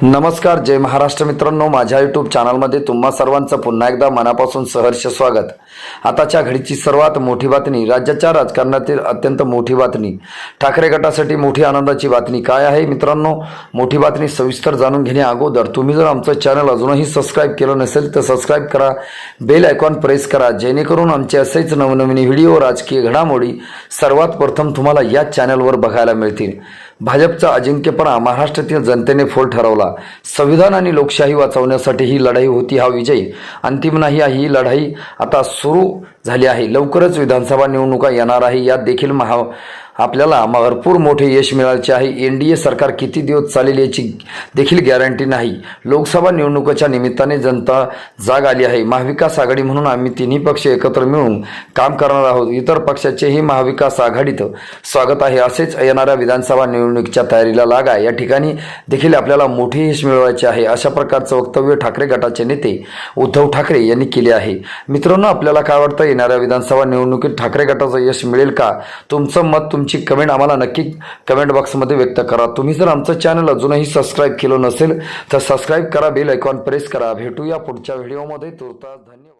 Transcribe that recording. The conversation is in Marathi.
नमस्कार जय महाराष्ट्र मित्रांनो. माझ्या यूट्यूब चॅनलमध्ये तुम्हा सर्वांचं पुन्हा एकदा मनापासून सहर्ष स्वागत. आताच्या घडीची सर्वात मोठी बातमी राज्याच्या राजकारणातील अत्यंत मोठी बातमी. ठाकरे गटासाठी मोठी आनंदाची बातमी काय आहे मित्रांनो? मोठी बातमी सविस्तर जाणून घेण्या अगोदर तुम्ही जर आमचं चॅनल अजूनही सबस्क्राईब केलं नसेल तर सबस्क्राईब करा. बेल आयकॉन प्रेस करा जेणेकरून आमचे असेच नवनवीन व्हिडिओ राजकीय घडामोडी सर्वात प्रथम तुम्हाला या चॅनलवर बघायला मिळतील. भाजपचा अजिंक्यपणा महाराष्ट्रातील जनतेने फोल ठरवला. संविधान आणि लोकशाही वाचवण्यासाठी ही लढाई होती हा विजय. अंतिम नाही आहे ही लढाई. आता सुरू झाली आहे. लवकरच विधानसभा निवडणुका येणार आहे. यात देखील महा आपल्याला भरपूर मोठे यश मिळायचे आहे. एन डी ए सरकार किती दिवस चालेल याची देखील गॅरंटी नाही. लोकसभा निवडणुकीच्या निमित्ताने जनता जाग आली आहे. महाविकास आघाडी म्हणून आम्ही तिन्ही पक्ष एकत्र मिळून काम करणार आहोत. इतर पक्षाचेही महाविकास आघाडीत स्वागत आहे. असेच येणाऱ्या विधानसभा निवडणुकीच्या तयारीला लागा. या ठिकाणी देखील आपल्याला मोठे यश मिळवायचे आहे. अशा प्रकारचं वक्तव्य ठाकरे गटाचे नेते उद्धव ठाकरे यांनी केले आहे. मित्रांनो आपल्याला काय वाटतं? येणाऱ्या विधानसभा निवडणुकीत ठाकरे गटाचं यश मिळेल का? तुमचं मत तुमची कमेंट आम्हाला नक्की कमेंट बॉक्समध्ये व्यक्त करा. तुम्ही जर आमचं चॅनल अजूनही सबस्क्राईब केलं नसेल तर सबस्क्राईब करा बेल आयकॉन प्रेस करा. भेटूया पुढच्या व्हिडिओमध्ये तुर्तास धन्यवाद.